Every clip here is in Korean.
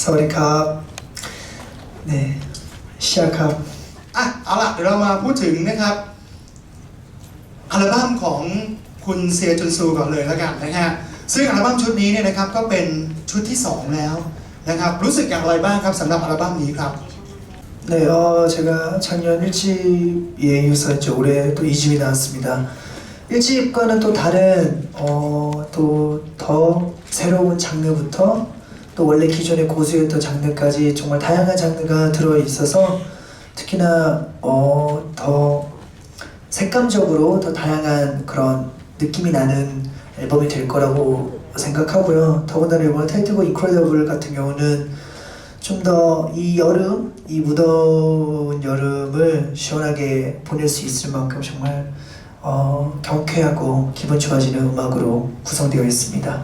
사와디캅. 네, 시작합. อ่ะเอาล่ะเดี๋ยวเรามาพูดถึงนะครับอัลบั้มของคุณเซียจุนซูก่อนเลยแล้วกันนะฮะซึ่งอัลบั้มชุดนี้เนี่ยนะครับก็เป็นชุดที่ 2 แล้วนะครับรู้สึกอย่างไรบ้างครับสำหรับอัลบั้มนี้ครับ 네, 어, 제가 작년 1집에 이어서 이제 올해 또 2집이 나왔습니다. 1집과는 또 다른, 어, 또 더 새로운 장르부터 또 원래 기존의 고수였던 장르까지 정말 다양한 장르가 들어 있어서 특히나, 어, 더 색감적으로 더 다양한 그런 느낌이 나는 앨범이 될 거라고 생각하고요. 더군다나 이번 타이틀곡 인크레더블 같은 경우는 좀 더 이 여름, 이 무더운 여름을 시원하게 보낼 수 있을 만큼 정말 어, 경쾌하고 기분 좋아지는 음악으로 구성되어 있습니다.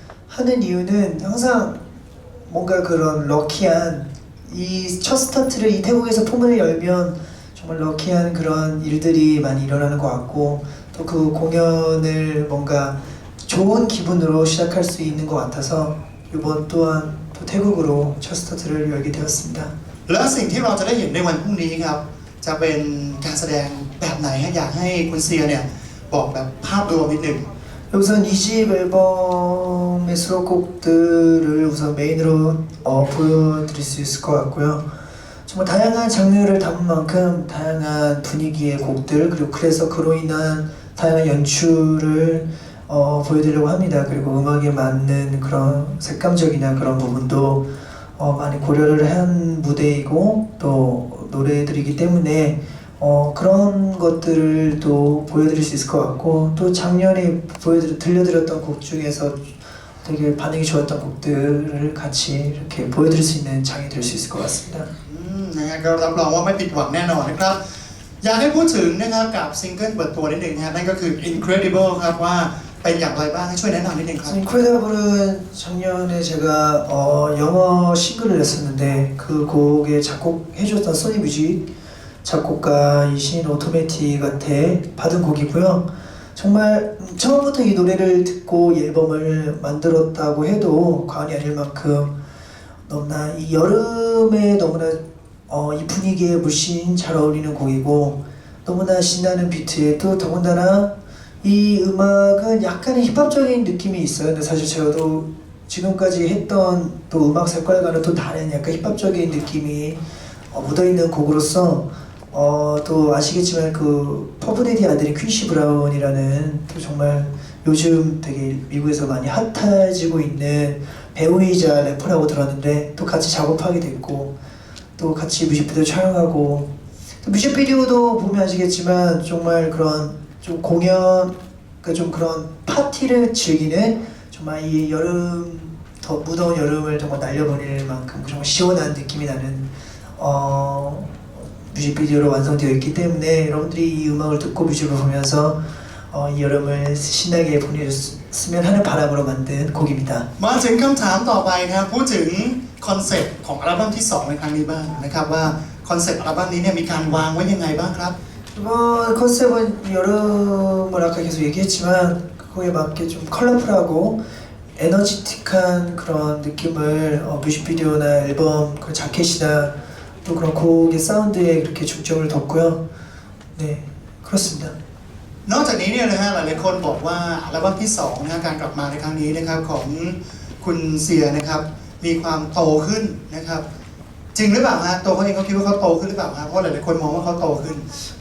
하는 이유는 항상 뭔가 그런 럭키한 이 첫 스타트를 이 태국에서 포문을 열면 정말 럭키한 그런 일들이 많이 일어나는 것 같고 또 그 공연을 뭔가 좋은 기분으로 시작할 수 있는 것 같아서 이번 또한 또 태국으로 첫 스타트를 열게 되었습니다. แล้วสิ่งที่เราจะได้เห็นในวันพรุ่งนี้ครับ จะเป็นการแสดงแบบไหนฮะอยากให้คุณเซียเนี่ยบอกแบบภาพรวมนิดหนึ่ง 우선 2집 앨범의 수록곡들을 우선 메인으로 어, 보여드릴 수 있을 것 같고요. 정말 다양한 장르를 담은 만큼 다양한 분위기의 곡들 그리고 그래서 그로 인한 다양한 연출을 어, 보여드리려고 합니다. 그리고 음악에 맞는 그런 색감적이나 그런 부분도 어, 많이 고려를 한 무대이고 또 노래들이기 때문에 어, 그런 것들을 또 보여드릴 수 있을 것 같고 또 작년에 보여드려 들려드렸던 곡 중에서 되게 반응이 좋았던 곡들을 같이 이렇게 보여드릴 수 있는 장이 될 수 있을 것 같습니다. อืมนะฮะก็รับรองว่าไม่ผิดหวังแน่นอนนะครับ อยากให้พูดถึงนะครับกับซิงเกิลเปิดตัวนิดหนึ่งนะฮะนั่นก็คือ Incredible ครับว่าเป็นอย่างไรบ้างให้ช่วยแนะนำนิดหนึ่งครับ 인크레더블은 작년에 제가 어, 영어 싱글을 냈었는데 그 곡에 작곡해줬던 소니뮤직 작곡가이신 오토매틱한테 받은 곡이고요. 정말 음, 처음부터 이 노래를 듣고 이 앨범을 만들었다고 해도 과언이 아닐 만큼 너무나 이 여름에 너무나 어, 이 분위기에 물씬 잘 어울리는 곡이고 너무나 신나는 비트에 또 더군다나 이 음악은 약간의 힙합적인 느낌이 있어요. 근데 사실 또 지금까지 했던 또 음악 색깔과는 또 다른 약간 힙합적인 느낌이 어, 묻어있는 곡으로서 어, 또 아시겠지만 그 퍼브데디 아들인 퀸시 브라운이라는 또 정말 요즘 되게 미국에서 많이 핫해지고 있는 배우이자 래퍼라고 들었는데 또 같이 작업하게 됐고 또 같이 뮤직비디오 촬영하고 또 뮤직비디오도 보면 아시겠지만 정말 그런 좀 공연 그러니까 좀 그런 파티를 즐기는 정말 이 여름 더 무더운 여름을 정말 날려버릴 만큼 정말 시원한 느낌이 나는 어, 뮤직비디오로 완성되어 있기 때문에 여러분들이 이 음악을 듣고 뮤직을 보면서 어, 이 여름을 신나게 보내셨으면 하는 바람으로 만든 곡입니다. มาถึงคำถามต่อไปนะครับพูดถึงคอนเซ็ปต์ของอัลบั้มที่ 2 ในครั้งนี้บ้างนะครับว่าคอนเซ็ปต์อัลบั้มนี้เนี่ยมีการวางไว้ยังไงบ้างครับ 이번 컨셉은 여름을 아까 계속 얘기했지만 그거에 맞게 좀 컬러풀하고 에너지틱한 그런 느낌을 어, 뮤직비디오나 앨범 그 자켓이나 또 그런 곡의 사운드에 그렇게 중점을 뒀고요. 네 그렇습니다. นอกจากนี้เนี่ยนะฮะหลายๆคนบอกว่าอัลบั้มที่2นะฮะการกลับมาในครั้งนี้นะครับของคุณเซียนะครับมีความโตขึ้นนะครับจริงหรือเปล่าฮะตัวเขาเองเขาคิดว่าเขาโตขึ้นหรือเปล่าฮะเพราะหลายๆคนมองว่าเขาโตขึ้น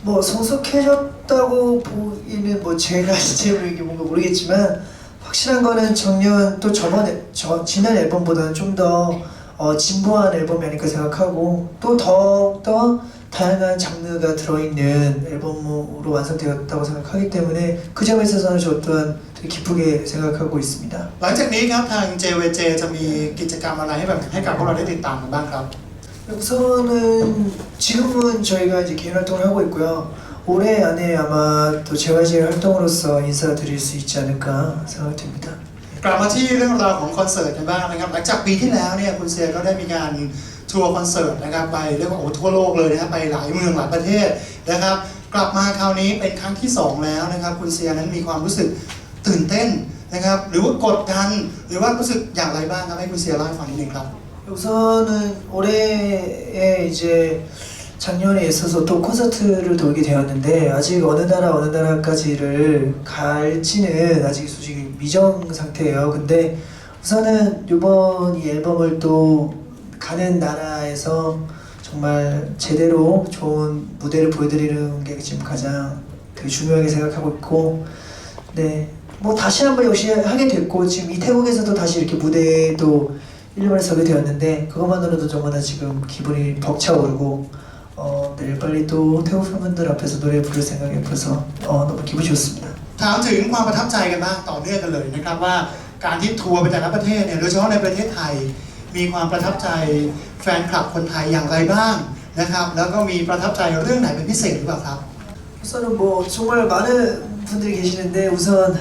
뭐 성숙해졌다고 보기는 뭐 제가 실제로 이게 뭔가 모르겠지만 확실한 거는 작년 또 저번 앨- 저 지난 앨범보다는 좀 더 어, 진보한 앨범이 아닐까 생각하고 또 더욱더 다양한 장르가 들어있는 앨범으로 완성되었다고 생각하기 때문에 그 점에 있어서는 저 또한 되게 기쁘게 생각하고 있습니다. หลังจากนี้ครับทาง JVJ จะมีกิจกรรมอะไรให้แบบให้กับพวกเราได้ติดตามกันบ้างครับ 네, 우선은 지금은 저희가 이제 개인 활동을 하고 있고요. 올해 안에 아마 또 제와지의 활동으로서 인사드릴 수 있지 않을까 생각됩니다. กลับมาที่เรื่องราวของคอนเสิร์ตกันบ้างนะครับหลังจากปีที่แล้วเนี่ยคุณเซียก็ได้มีการทัวร์คอนเสิร์ตนะครับไปเรียกว่าโอ้ทั่วโลกเลยนะครับไปหลายเมืองหลายประเทศนะครับ กลับมาคราวนี้เป็นครั้งที่สองแล้วนะครับ คุณเซียนั้นมีความรู้สึกตื่นเต้นนะครับ หรือว่ากดดันหรือว่ารู้สึกอย่างไรบ้างครับให้คุณเซียเล่าให้ฟังนิดนึงครับ 우선은 올해에 이제 작년에 있어서 또 콘서트를 돌게 되었는데 아직 어느 나라 어느 나라까지를 갈지는 아직 솔직히 미정 상태예요. 근데 우선은 이번 이 앨범을 또 가는 나라에서 정말 제대로 좋은 무대를 보여드리는 게 지금 가장 되게 중요하게 생각하고 있고 네. 뭐 다시 한번 역시 하게 됐고 지금 이 태국에서도 다시 이렇게 무대에 또 일본에 서게 되었는데 그것만으로도 너무나 지금 기분이 벅차오르고 어, 내일 빨리 또 태국 팬분들 앞에서 노래 부를 생각이 앞에서 어, 너무 기분이 좋습니다. ถามถึงความประทับใจกันบ้างต่อเนื่องกันเลยนะครับว่าการที่ทัวร์ไปแต่ละประเทศเนี่ยโดยเฉพาะในประเทศไทย มีความประทับใจแฟนคลับคนไทยอย่างไรบ้างนะครับ แล้วก็มีประทับใจเรื่องไหนเป็นพิเศษหรือเปล่าครับ 우선은 뭐 정말 많은 분들이 계시는데 우선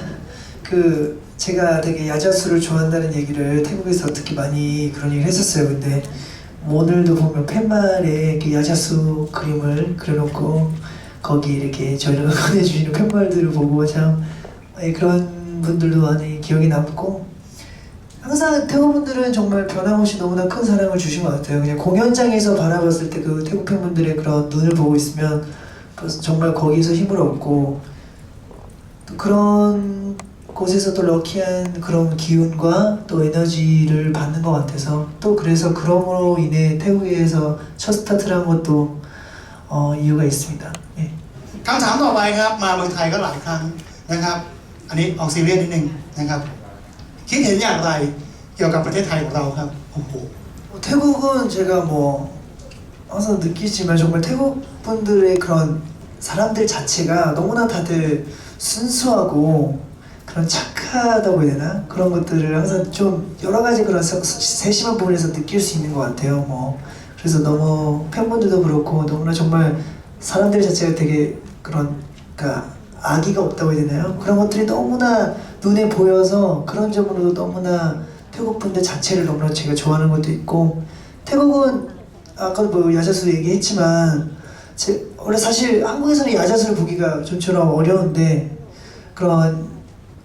그 제가 되게 야자수를 좋아한다는 얘기를 태국에서 특히 많이 그런 얘기를 했었어요. 근데 뭐 오늘도 보면 팻말에 그 야자수 그림을 그려놓고 거기 이렇게 저희를 꺼내주시는 팻말들을 보고 참 예, 그런 분들도 많이 기억에 남고 항상 태국 분들은 정말 변함없이 너무나 큰 사랑을 주신 것 같아요. 그냥 공연장에서 바라봤을 때 그 태국 팬분들의 그런 눈을 보고 있으면 정말 거기서 힘을 얻고 또 그런 곳에서 또 럭키한 그런 기운과 또 에너지를 받는 것 같아서 또 그래서 그럼으로 인해 태국에서 첫 스타트를 한 것도 어, 이유가 있습니다. 예. คำถามต่อไปครับมาเมืองไทยก็หลายครั้งนะครับ อันนี้ออกซีเรียสนิดนึงนะครับ คิดเห็นอย่างไรเกี่ยวกับประเทศไทยของเราครับโอ้โห 뭐 태국은 제가 뭐 항상 느끼지만 정말 태국 분들의 그런 사람들 자체가 너무나 다들 순수하고 그런 착하다고 해야 되나 그런 것들을 항상 좀 여러 가지 그런 세- 세심한 부분에서 느낄 수 있는 것 같아요. 뭐 그래서 너무 팬분들도 그렇고 너무나 정말 사람들 자체가 되게 그런 그러니까 아기가 없다고 해야 되나요? 그런 것들이 너무나 눈에 보여서 그런 점으로도 너무나 태국 분들 자체를 너무나 제가 좋아하는 것도 있고 태국은 아까도 뭐 야자수 얘기했지만 제 원래 사실 한국에서는 야자수를 보기가 좀처럼 어려운데 그런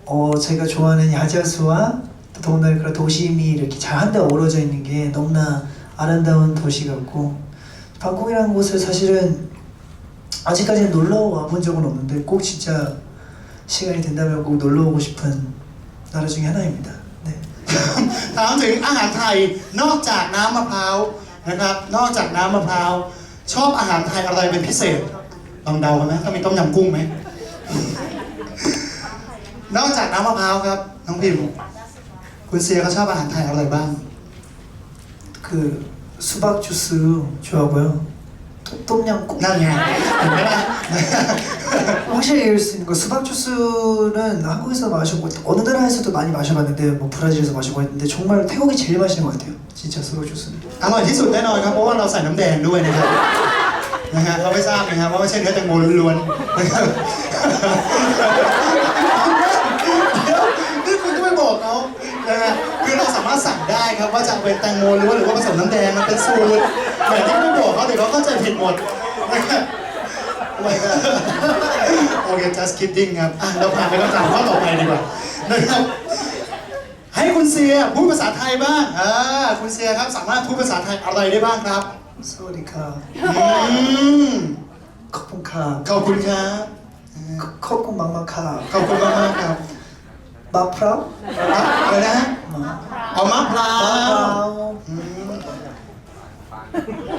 어 제가 좋아하는 야자수와 또 더군다나 그런 도심이 이렇게 잘 한데 어우러져 있는 게 너무나 아름다운 도시 같고 방콕이라는 곳을 사실은 아직까지는 놀러 와본 적은 없는데 꼭 진짜 시간이 된다면 꼭 놀러 오고 싶은 나라 중에 하나입니다. 네. ถามถึงอาหารไทยนอกจากน้ำมะพร้าวนะครับ นอกจากน้ำมะพร้าวชอบอาหารไทยอะไรเป็นพิเศษลองเดากันไหมต้องมีต้มยำกุ้งไหม นอกจากน้ำมะพร้าวครับน้องพิมคุณเซียเขาชอบอาหารไทยอะไรบ้าง 그 수박 주스 좋아하고요. 또- 똠양꿍 นั่นไงเห็นไหมล่ะ 확실히 얘기할 수 있는 거 수박 주스는 한국에서 마셔보고 어느 나라에서도 많이 마셔봤는데 뭐 브라질에서 마셔보고 했는데 정말 태국이 제일 맛있는 것 같아요. 진짜 수박 주스는. อร่อยที่สุดแน่นอนครับเพราะว่าเราใส่น้ำแดงด้วยนะครับนะฮะเราไม่ทราบนะครับว่าไม่ใช่เนื้อแตงโมล้วนๆนะครับ เดี๋ยว โกะเขานะฮะคือเราสามารถสั่งได้ครับว่าจะเป็นแตงโมล้วนหรือว่าผสมน้ำแดงมันเป็นสูตรแต่ที่พี่อกเขาเดี๋ยวเขาเข้าใจผิดหมดนะครับโอเค just kidding ครับอะเราผ่านไปคำถามข้อต่อไปดีกว่านะครับให้คุณเซียพูดภาษาไทยบ้างอ่าคุณเซียครับสามารถพูดภาษาไทยอะไรได้บ้างครับ สวัสดีครับขอบคุณครับขอบคุณครับขอบคุณมากมากครับขอบคุณมากมากครับ มะพร้าวอะอนะเอามะพร้ามะพร้าว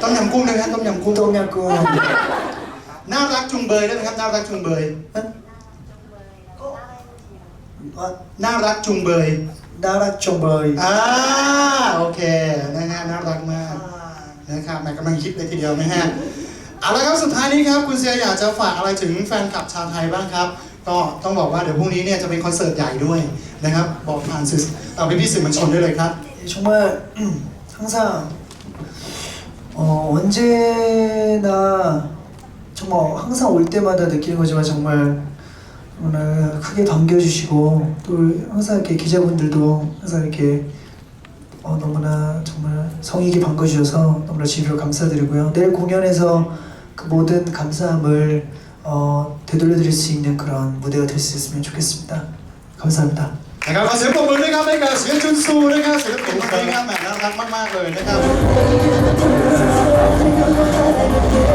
ต้มยำกุ้งด้วไครับต้มยำกุ้งต้มยำกุ้งน่ารักจุงเบยได้ไหมครับน่ารักจุงเบยว่น่ารักจุงเบยน่ารัาชมเบยอ่าโอเคนะฮะน่ารักมากนะครับแหมกำลังคิดเลยทีเดียวนะฮะเอาละครับสุดท้ายนี้ครับคุณเซียอยากจะฝากอะไรถึงแฟนคลับชาวไทยบ้างครับ ก็ต้องบอกว่าเดี๋ยวพรุ่งนี้เนี่ยจะเป็นคอนเสิร์ตใหญ่ด้วยนะครับ บอกผ่านสื่อเอาไปพี่ๆสื่อมวลชนได้เลยครับ 예, 정말 음, 항상 어, 언제나 정말 항상 올 때마다 느끼는 거지만 정말 오늘 크게 반겨주시고 또 항상 이렇게 기자분들도 항상 이렇게 어, 너무나 정말 성의 있게 반겨주셔서 너무나 진심으로 감사드리고요. 내일 공연에서 그 모든 감사함을 어, 되돌려드릴 수 있는 그런 무대가 될 수 있으면 좋겠습니다. 감사합니다. นะครับขอเสียงปรบมือด้วยครับให้กับเสียจุนซูนะครับเสียงปรบมือนะครับแหมน่ารักมากๆเลยนะครับ